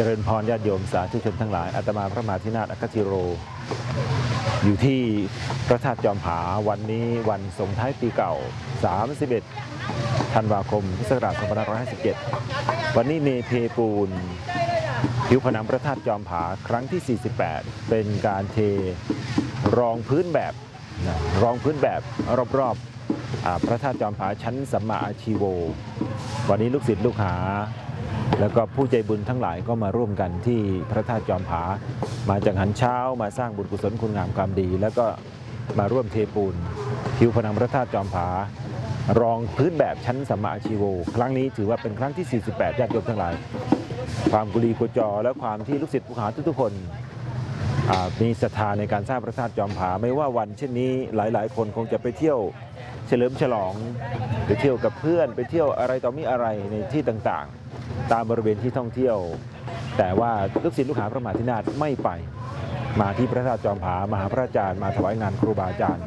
จริญพรญาติโยมสาธุชนทั้งหลายอาตมาพระมหาธินาถอคติโร อยู่ที่พระธาตุจอมผาวันนี้วันส่งท้ายปีเก่า 31 ธันวาคมพุทธศักราช2557 วันนี้เนเทปูนผิวผนังพระธาตุจอมผาครั้งที่ 48 เป็นการเทรองพื้นแบบรองพื้นแบบรอบๆพระธาตุจอมผาชั้นสัมมาอาชีโว วันนี้ลูกศิษย์ลูกหา แล้วก็ผู้ใจบุญทั้งหลายก็มาร่วมกันที่พระธาตุจอมผา มาจากหันเช้ามาสร้างบุญกุศลคุณงามความดี แล้วก็มาร่วมเทปูนผิวผนังพระธาตุจอมผา รองพื้นแบบชั้นสัมมาอาชีโว ครั้งนี้ถือว่าเป็นครั้งที่ 48ญาติโยมทั้งหลาย ความกุลีกุจอ และความที่ลูกศิษย์ลูกหาทุกๆคนมีศรัทธาในการสร้างพระธาตุจอมผา ไม่ว่าวันเช่นนี้หลาย ๆ คนคงจะไปเที่ยวเฉลิมฉลอง ไปเที่ยวกับเพื่อนไปเที่ยวอะไรต่อมีอะไรในที่ต่างๆ ตามบริเวณที่ท่องเที่ยว แต่ว่าลูกศิษย์ลูกหาพระมหาธินาถไม่ไป มาที่พระธาตุจอมผามหาพระอาจารย์มาถวายงานครูบาอาจารย์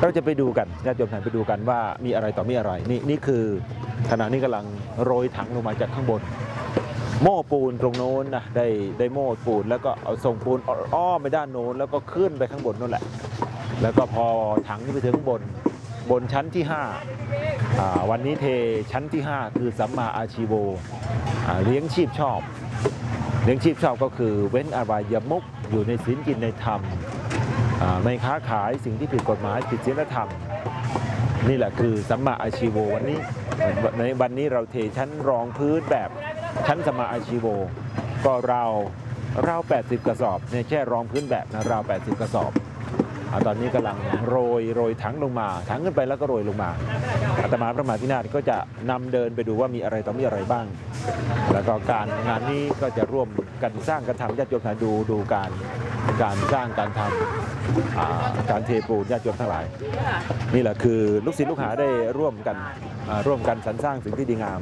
เราจะไปดูกันญาติโยมท่านไปดูกันว่ามีอะไรต่อมีอะไรนี่นี่คือขณะนี้กำลังโรยถังลงมาจากข้างบน โม่ปูนตรงโน้นนะได้ได้โม่ปูน แล้วก็เอาส่งปูนอ้อมไปด้านโน้นแล้วก็ขึ้นไปข้างบนนั่นแหละ แล้วก็พอถังขึ้ไปถึงข้างบน บนชั้นที่5อ่าวันนี้เทชั้นที่ 5 คือสัมมาอาชีโวเลี้ยงชีพชอบ เลี้ยงชีพชอบก็คือเว้นอบายมุกอยู่ในศีลกินในธรรมไม่ค้าขายสิ่งที่ผิดกฎหมายผิดศีลธรรม นี่แหละคือสัมมาอาชีโววันนี้ในวันนี้เราเทชั้นรองพื้นแบบชั้นสัมมาอาชีโว ก็เราวรา 80 กระสอบเนี่ยแค่รองพื้นแบบนะเรา 80 กระสอบ ตอนนี้กำลังโรยโรยถังลงมาถังขึ้นไปแล้วก็โรยลงมาอาตมาพระมหาธินาถก็จะนำเดินไปดูว่ามีอะไรต่อมีอะไรบ้าง แล้วก็การงานนี้ก็จะร่วมกันสร้างกันทำญาติโยมทานดูดูการการสร้างการทำอ่าการเทปูนญาติโยมทั้งหลาย นี่แหละคือลูกศิษย์ลูกหาได้ร่วมกันร่วมกันสรรสร้างสิ่งที่ดีงาม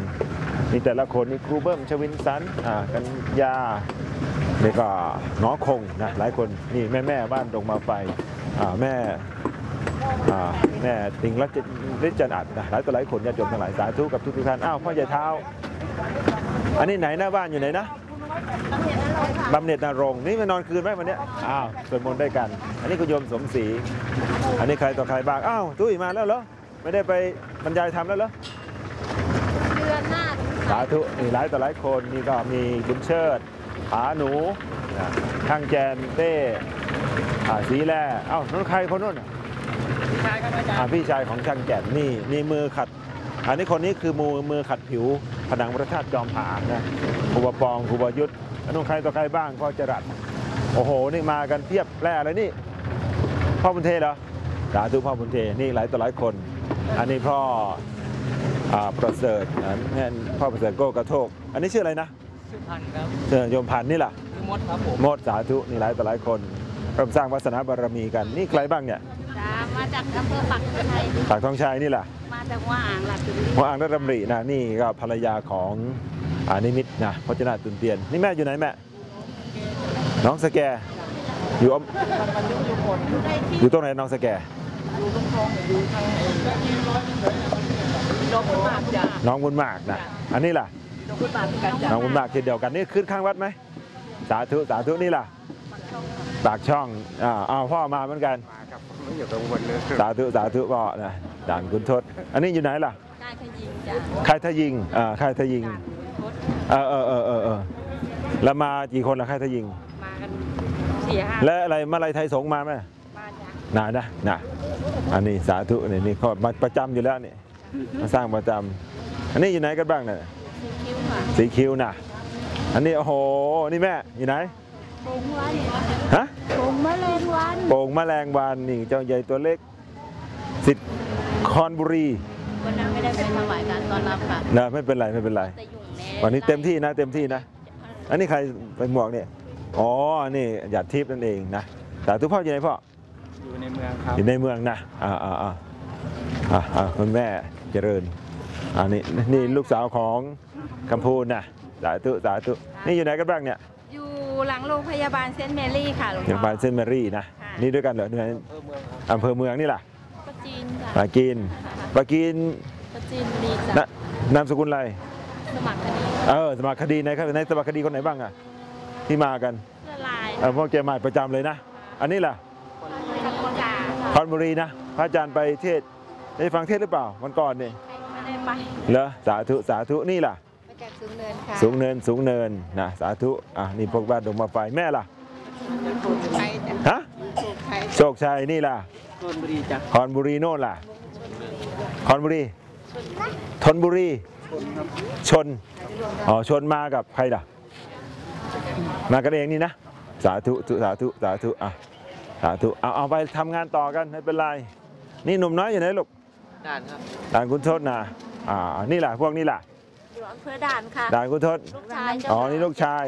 นี่แต่ละคนนี่ครูเบิ้มชวินสันกันยานี่ก็น้อคงนะหลายคนนี่แม่แม่บ้านดงมาไฟ แม่อ่าแม่ติงรัชริจันอัดนะหลายต่อหลายคนญาติโยมทั้งหลายสาธุกับทุกทุกๆท่านอ้าวพ่อใหญ่เท้า อันนี้ไหนหน้าบ้านอยู่ไหนนะบำเหน็จนรงค์นี่มานอนคืนไหมวันเนี้ยอ้าวสวดมนต์ได้วยกัน อันนี้คุณโยมสมศรีอันนี้ใครต่อใครบ้างอ้าวตุ้ยมาแล้วเหรอไม่ได้ไปบรรยายธรรมแล้วเหรอเดือนหน้าสาธุนี่หลายต่อหลายคนนี่ก็มีบุญเชิดผาหนูนะข้างแจนเต้ อ่าสีแร่เอ้านั่นใครคนนู้นอะชายครับอาจารย์อ่าพี่ชายของช่างแก่นนี่นี่มือขัด อันนี้คนนี้คือมือมือขัดผิว ผนังพระธาตุจอมผานะครูบาปองครูบายุทธอันนู้นใครต่อใครบ้างพ่อจรัสโอ้โห นี่มากันเพียบแร่อะไรนี่พ่อบุญเทเหรอสาธุพ่อบุญเทนี่หลายต่อหลายคน อันนี้พ่ออ่าประเสริฐอันนี้พ่อประเสริฐโก้กระโทก อันนี้ชื่ออะไรนะสุพรรณครับเออโยมพันธุ์นี่ล่ะคือมดครับผมโมดสาธุนี่หลายต่อหลายคน เริ่มสร้างวาสนาบารมีกัน นี่ใครบ้างเนี่ยจ้ามาจากอำเภอปักไทยปากทองชัยนี่ล่ะมาจากว่าอ่างหลักจุหัวอ่างรัตนำรินะนี่ก็ภรรยาของอานิมิตนะพจนาตุนเตียน นี่แม่อยู่ไหนแม่ น้องสแก อยู่อำมันยุอยู่คนได้ที่อยู่ตรงไหนน้องสแกอยู่ตรงคลองอยู่ทางดอกบุญมากจ้าน้องบุญมากนะอันนี้ล่ะดอกบุญมากกันจ้าน้องบุญมากเช่นเดียวกันนี่ขึ้นข้างวัดไหมสาธุสาธุนี่ล่ะ ปากช่องอ่าอ้าวพ่อมาเหมือนกันมาครับผมไม่อยู่กังวลเลยสาธุสาธุพ่อนะด่านคุณทศอันนี้อยู่ไหนล่ะได้ขยิงจ้าค่ายทะยิงอ่าค่ายทะยิงรถเออเออเออเออเออแล้วมากี่คนล่ะค่ายทะยิงมากันสี่ห้าและอะไรมาลายไทยสงฆ์มาไหมบ้านจ้านะนะนะอันนี้สาธุนี่นี่เขามาประจำอยู่แล้วนี่มาสร้างประจำอันนี้อยู่ไหนกันบ้างเนี่ยสีคิ้วค่ะสีคิ้วนะอันนี้โอ้โหนี่แม่อยู่ไหน โป่งวันฮะโป่งมะเร็งวันโป่งแมลงวันนี่เจ้าใหญ่ตัวเล็กสิทธิ์คอนบุรีวันนั้นไม่ได้ไปถวายการต้อนรับค่ะนะไม่เป็นไรไม่เป็นไรแต่ยุ่งแน่วันนี้เต็มที่นะเต็มที่นะ อันนี้ใครไปหมวกเนี่ยอ๋อนี่หยาดทิพย์นั่นเองนะสาธุพ่ออยู่ไหนพ่ออยู่ในเมืองครับอยู่ในเมืองนะอ่าอ่าอ่าอ่าอ่าคุณแม่เจริญอ่านี่นี่ลูกสาวของกัมพูนนะสาธุสาธุนี่อยู่ไหนกันบ้างเนี่ยอยู่ หลังโรงพยาบาลเซนต์แมรี่ค่ะหลวงอย่างพ่บ้าอนเซนต์แมรี่นะค่ะ นี่ด้วยกันเหรอด้วยกันอำเภอเมืองครับอำเภอเมืองนี่ล่ะปะจีนจ้ะปากีนปากีนปะจีนดีนะจ้ะนามสกุลอะไร สมัครคดีเออสมัครคดีในครับในสมัครคดีคนไหนบ้างอะมที่มากันเสื้อลายเออพวกแกมาประจำเลยนะ อันนี้ล่ะธรรมกาคอนบุรีนะพระอาจารย์ไปเทศได้ฟังเทศหรือเปล่าวันก่อนนี่ไม่ได้ไป เหรอสาธุสาธุนี่ล่ะมา จากสูงเนินค่ะสูงเนินสูงเนินนะสาธุอะนี่พวกบ้านดงมาไฟแม่ล่ะไทยจ้ะฮะถูกไทยโชคชัยนี่ล่ะนนบุรีจ้ะคอนบุรีโน่นล่ะคอนบุรีทนบุรีคนครับชนอ๋อชนมากับใครล่ะมากันเองนี่นะ สาธุสาธุสาธุอะสาธุเอาเอาไปทำงานต่อกันไม่เป็นไรนี่หนุ่มน้อยอยู่ไหนลูกด่านครับด่านคุณทศนะอ่านี่แหละพวกนี้แหละ อยู่อำเภอด่านค่ะ ด่านคุณทศลูกชายเจ้าอ๋อ นี่ลูกชาย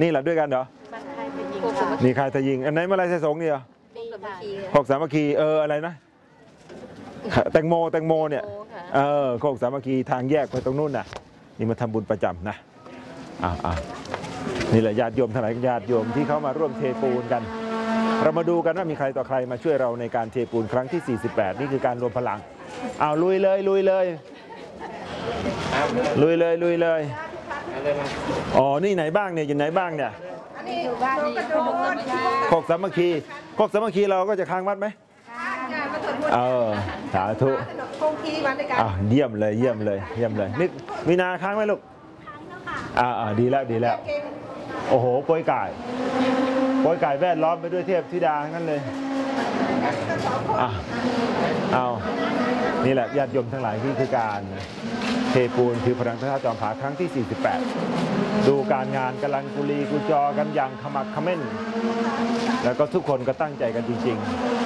นี่แหละด้วยกันเหรอบ้านไทยเป็นหญิงค่ะนี่ใครทะยิง อันไหนมาลายสงฆ์นี่เหรอดีค่ะโคกสามัคคี เออ อะไรนะ แตงโม แตงโมเนี่ย โอ้ค่ะเออโคกสามัคคีทางแยกไปตรงนู้นน่ะ นี่มาทำบุญประจำนะอ่าอ่านี่แหละญาติโยมทั้งหลายญาติโยมที่เขามาร่วมเทปูนกัน เรามาดูกันว่ามีใครต่อใครมาช่วยเราในการเทปูนครั้งที่ 48 นี่คือการรวมพลังเอาลุยเลยลุยเลย ลุยเลยลุยเลยอ๋อนี่ไหนบ้างเนี่ยอยู่ไหนบ้างเนี่ยอยู่บ้านนี่โคกสมัครโคกสามัคคีโคกสามัคคีเราก็จะค้างวัดไหมเออสาธุอะเยี่ยมเลยเยี่ยมเลยเยี่ยมเลยนี่มีนาค้างไหมลูกอ่าอ่าดีแล้วดีแล้วโอ้โหโปรยไก่โปรยไก่แวดล้อมไปด้วยเทพธิดาทั้งนั้นเลยอะเอานี่แหละญาติโยมทั้งหลายที่คือการ เทปูนคือพลังพระธาตุจอมผาครั้งที่ 48 ดูการงานกำลังกุลีกุจอกันอย่างขมักเขม้น แล้วก็ทุกคนก็ตั้งใจกันจริง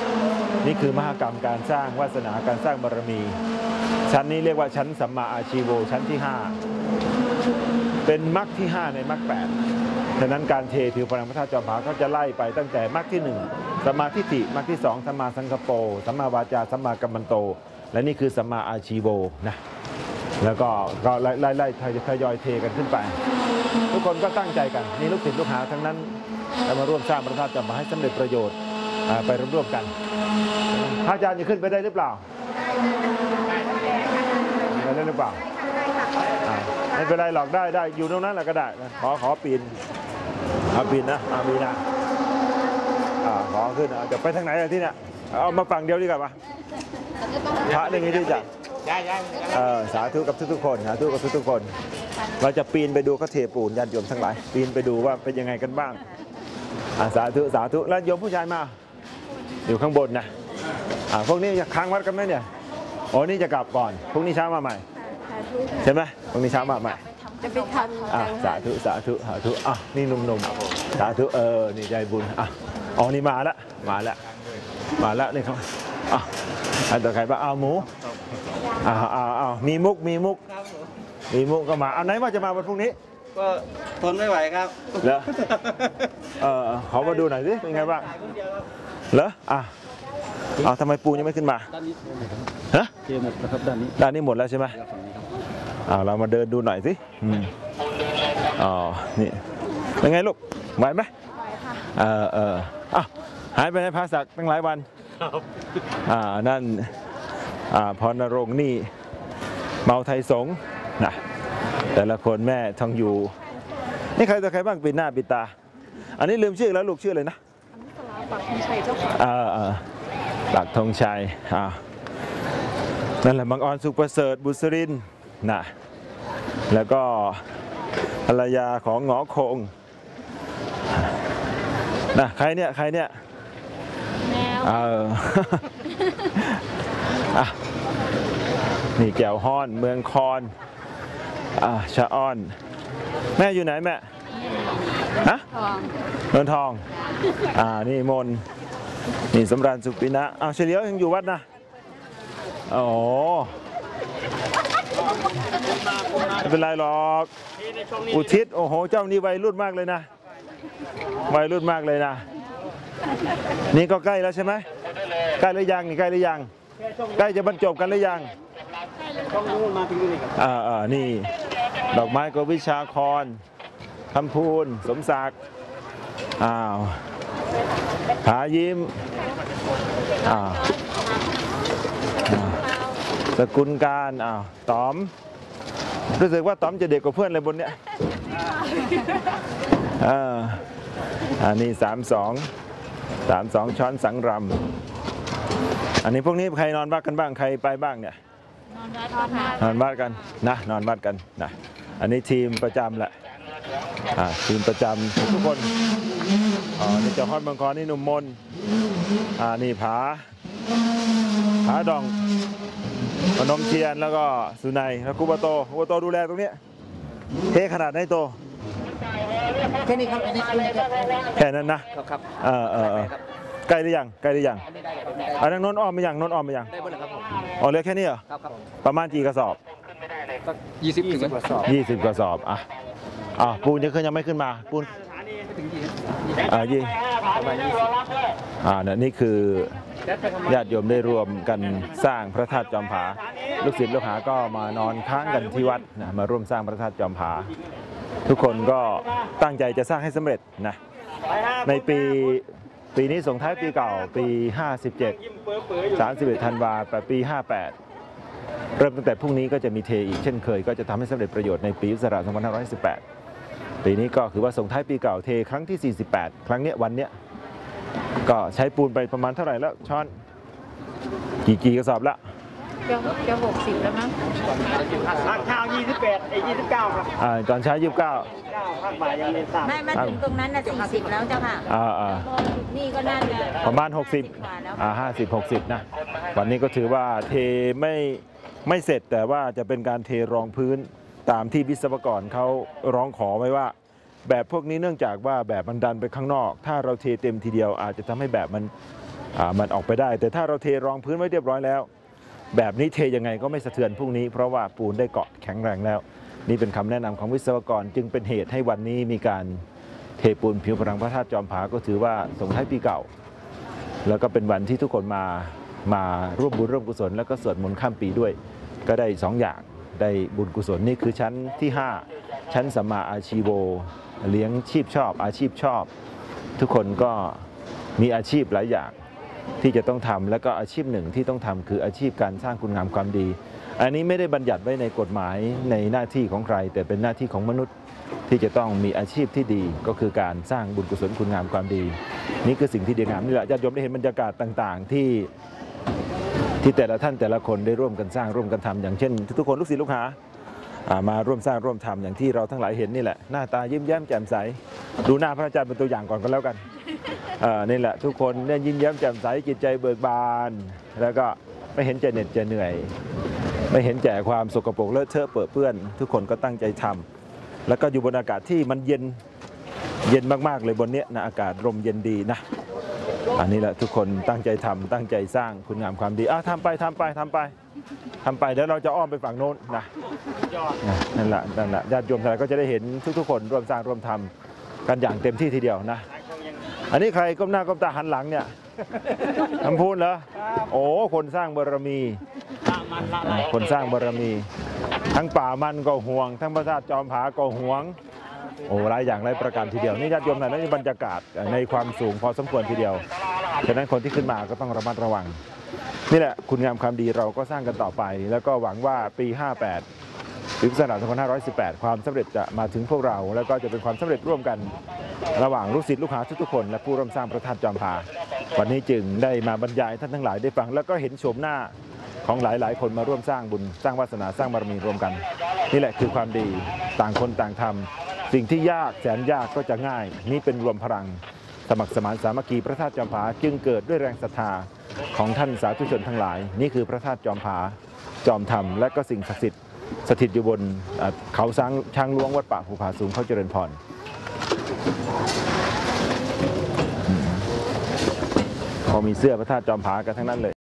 ๆ นี่คือมหากรรมการสร้างวาสนาการสร้างบารมี ชั้นนี้เรียกว่าชั้นสัมมาอาชีโวชั้นที่ 5 เป็นมรรคที่ 5 ในมรรคแปดฉะนั้นการเทถือพลังพระธาตุจอมผาเขาจะไล่ไปตั้งแต่มรรคที่ 1สัมมาทิฏฐิมรรคที่ 2สัมมาสังกโปสัมมาวาจาสัมมากัมมันโต และนี่คือสัมมาอาชีโวนะ แล้วก็ก็ไล่ไล่ไล่ทยอยเทกันขึ้นไป ทุกคนก็ตั้งใจกันนี่ลูกศิษย์ลูกหาทั้งนั้นแล้วมาร่วมสร้างพระธาตุจอมาให้สำเร็จประโยชน์ไปร่วมๆกันพระอาจารย์จะขึ้นไปได้หรือเปล่าไปได้หรือเปล่าไม่เป็นไรหรอกได้ได้อยู่ตรงนั้นแหละก็ได้ขอขอปีนเอาปีนนะเอาปีนนะขอขึ้นจะไปทางไหนอะที่เนี่ยเอามาฝั่งเดียวดีกว่าปะพระนี่ไงที่จะย้ายย้าย เออสาธุกับทุกๆคนสาธุกับทุกๆคน เราจะปีนไปดูเขาเทปูนญาติโยมทั้งหลาย ปีนไปดูว่าเป็นยังไงกันบ้างอ่าสาธุสาธุแล้วโยมผู้ชายมา อยู่ข้างบนนะอ่าพวกนี้จะค้างวัดกันไหมเนี่ยโอ้นี่จะกลับก่อนพรุ่งนี้เช้ามาใหม่ใช่ไหมพรุ่งนี้เช้ามาใหม่จะไปทำอะสาธุสาธุสาธุอะนี่หนุ่มๆสาธุเออนี่ใจบุญอะอ๋อนี่มาละมาละมาละนี่เขาอะอันต่อใครบ้างเอาหมู อ้าวอ้าวอ้าวมีมุกมีมุก ครับผมมีมุกก็มาเอาไหนว่าจะมาวันพรุ่งนี้ก็ทนไม่ไหวครับเหรอเออขอมาดูหน่อยสิเป็นไงบ้างถ่ายคนเดียวครับเหรออะเอาทำไมปูยังไม่ขึ้นมาด้านนี้ฮะเกมหมดนะครับด้านนี้ด้านนี้หมดแล้วใช่ไหมฝั่งนี้ครับเอาเรามาเดินดูหน่อยสิอืมอ๋อนี่เป็นไงลูกไหวไหมเออเอออ้าวหายไปไหนพาศักดิ์ตั้งหลายวันอ่านั่นอ่า พรณรงค์นี่เมาไทยสงฆ์นะแต่ละคนแม่ทองอยู่ นี่ใครตัวใครบ้างปิดหน้าปิดตา อันนี้ลืมชื่อแล้วลูกชื่ออะไรนะเออเออปักธงชัยอ่านั่นแหละบางออนสุขประเสริฐบุษรินทร์นะแล้วก็ภรรยาของหงอคงนะใครเนี่ยใครเนี่ยแมวเออ อะนี่แก้วฮ้อน เมืองคอนอะชะอ้อน แม่อยู่ไหนแม่ฮะทองนนทอง อ่า นี่มน นี่สำราญสุขปินะอ้าวเฉลียวยังอยู่วัดนะโอ้โหไม่เป็นไรหรอก อุทิศ โอ้โห เจ้านี่วัยรุ่นมากเลยนะ วัยรุ่นมากเลยนะ นี่ก็ใกล้แล้วใช่ไหม ใกล้หรือยัง นี่ใกล้หรือยัง ใกล้จะบรรจบกันหรือยังต้องรู้มาถึงนี่ครับอ่าอ่านี่ ดอกไม้กวิชาคอนคำพูน สมศักดิ์อ้าวผายิ้มอ้าวอ่าสกุลการอ้าวต๋อม รู้สึกว่าต๋อมจะเด็กกว่าเพื่อนเลยบนเนี้ยอ่าอันนี้สามสองสามสองช้อนสังรำ อันนี้พวกนี้ใครนอนบ้านกันบ้างใครไปบ้างเนี่ยนอนได้ทอดค่ะนอนบ้านกันนะนอนบ้านกันนะอันนี้ทีมประจำแหละอ่าทีมประจำทุกคนอ๋อนี่เจ้าฮอดมังกรนี่หนุ่มมนอ่านี่ผาผาดองพนมเทียนแล้วก็สุนัยแล้วกุบาโตกุบาโตดูแลตรงเนี้ยเทขนาดไหนโตแค่นี้ครับอันนี้คือแค่นั้นนะ ครับครับเออเออ เออใกล้หรือยังใกล้หรือยังอันนี้ได้ครับได้อันนั้นนนอ้อมไปยังนนอ้อมไปยังได้หมดเลยครับผมอ๋อเหลือแค่นี้เหรอครับครับประมาณกี่กระสอบสักยี่สิบถึงกระสอบ20กระสอบอะอะปูนยังขึ้นยังไม่ขึ้นมาปูนไม่ถึงยี่สิบอ่ายี่ประมาณยี่สิบอ่าเนี่ยนี่คือญาติโยมได้รวมกันสร้างพระธาตุจอมผา ลูกศิษย์ลูกหาก็มานอนค้างกันที่วัดนะมาร่วมสร้างพระธาตุจอมผา ทุกคนก็ตั้งใจจะสร้างให้สำเร็จนะในปี ปีนี้ส่งท้ายปีเก่าปี 57 31ธันวาคมปี 58 เริ่มตั้งแต่พรุ่งนี้ก็จะมีเทอีกเช่นเคย ก็จะทำให้สำเร็จประโยชน์ในปีพุทธศักราช2518 ปีนี้ก็คือว่าส่งท้ายปีเก่าเทครั้งที่ 48 ครั้งเนี้ยวันเนี้ยก็ใช้ปูนไปประมาณเท่าไหร่แล้วช้อนกี่กี่กระสอบละ จะจะหกสิบแล้วมั้งภาคเช้ายี่สิบแปดไอ้ยี่สิบเก้าครับอ่าตอนเช้า29เก้าภาคบ่ายยังไม่ทราบไม่มาถึงตรงนั้นน่ะสี่สิบแล้วเจ้าค่ะอ่าอ่าพอถึงนี่ก็น่าจะประมาณกว่าแล้ว60อ่า50 60นะ วันนี้ก็ถือว่าเทไม่ไม่เสร็จแต่ว่าจะเป็นการเทรองพื้นตามที่วิศวกรเขาร้องขอไว้ว่า แบบพวกนี้เนื่องจากว่าแบบมันดันไปข้างนอก ถ้าเราเทเต็มทีเดียวอาจจะทำให้แบบมันอ่ามันออกไปได้ แต่ถ้าเราเทรองพื้นไว้เรียบร้อยแล้ว แบบนี้เทยังไงก็ไม่สะเทือนพรุ่งนี้ เพราะว่าปูนได้เกาะแข็งแรงแล้ว นี่เป็นคำแนะนำของวิศวกร จึงเป็นเหตุให้วันนี้มีการเทปูนผิวผนังพระธาตุจอมผาก็ถือว่าส่งท้ายปีเก่า แล้วก็เป็นวันที่ทุกคนมามาร่วมบุญร่วมกุศล แล้วก็สวดมนต์ข้ามปีด้วย ก็ได้สองอย่างได้บุญกุศลนี่คือชั้นที่ 5 ชั้นสัมมาอาชีโวเลี้ยงชีพชอบ อาชีพชอบ ทุกคนก็มีอาชีพหลายอย่าง ที่จะต้องทำแล้วก็อาชีพหนึ่งที่ต้องทำคืออาชีพการสร้างคุณงามความดี อันนี้ไม่ได้บัญญัติไว้ในกฎหมายในหน้าที่ของใคร แต่เป็นหน้าที่ของมนุษย์ที่จะต้องมีอาชีพที่ดีก็คือการสร้างบุญกุศลคุณงามความดี นี่คือสิ่งที่ดีงามนี่แหละญาติโยมได้เห็นบรรยากาศต่างๆ ที่ที่แต่ละท่านแต่ละคนได้ร่วมกันสร้างร่วมกันทำอย่างเช่น ทุกคนลูกศิษย์ลูกหามาร่วมสร้างร่วมทำอย่างที่เราทั้งหลายเห็นนี่แหละหน้าตายิ้มแย้มแจ่มใส ดูหน้าพระอาจารย์เป็นตัวอย่างก่อนก็แล้วกัน นี่แหละทุกคนเนี่ยยิ้มแย้มแจ่มใสจิตใจเบิกบาน แล้วก็ไม่เห็นจะเหน็ดจะเหนื่อย ไม่เห็นแก่ความสกปรกเลอะเทอะเปื้อนเปื้อน ทุกคนก็ตั้งใจทำแล้วก็อยู่บนอากาศที่มันเย็นเย็นมากๆเลยบนเนี้ยนะอากาศลมเย็นดีนะอันนี้แหละทุกคนตั้งใจทำตั้งใจสร้างคุณงามความดีอะทำไปทำไปทำไปทำไปเดี๋ยวเราจะอ้อมไปฝั่งโน้นนะนั่นแหละนั่นแหละญาติโยมทั้งหลายก็จะได้เห็นทุกๆคนร่วมสร้างร่วมทำกันอย่างเต็มที่ทีเดียวนะ อันนี้ใครก้มหน้าก้มตาหันหลังเนี่ยทำพูนเหรอ โอ้คนสร้างบารมี คนสร้างบารมี ทั้งป่ามันก็ห่วง ทั้งพระธาตุจอมผาก็ห่วง โอ้หลายอย่างหลายประการทีเดียว นี่ญาติโยมหน่อยนี่บรรยากาศในความสูงพอสมควรทีเดียว ฉะนั้นคนที่ขึ้นมาก็ต้องระมัดระวัง นี่แหละคุณงามความดีเราก็สร้างกันต่อไป แล้วก็หวังว่าปี 58ปีพุทธศักราช2518 ความสำเร็จจะมาถึงพวกเรา แล้วก็จะเป็นความสำเร็จร่วมกัน ระหว่างลูกศิษย์ลูกหาทุกๆคนและผู้ร่วมสร้างพระธาตุจอมผาวันนี้จึงได้มาบรรยายท่านทั้งหลายได้ฟัง แล้วก็เห็นโฉมหน้าของหลายๆ คนมาร่วมสร้างบุญสร้างวาสนาสร้างบารมีรวมกัน นี่แหละคือความดีต่างคนต่างทำสิ่งที่ยากแสนยากก็จะง่าย นี่เป็นรวมพลัง สมัครสมานสามัคคีพระธาตุจอมผาจึงเกิดด้วยแรงศรัทธาของท่านสาธุชนทั้งหลาย นี่คือพระธาตุจอมผาจอมธรรมและก็สิ่งศักดิ์สิทธิ์สถิตอยู่บนเขาช้างช้างหลวงวัดป่าภูผาสูงเขาเจริญพร พอมีเสื้อพระธาตุจอมผากันทั้งนั้นเลย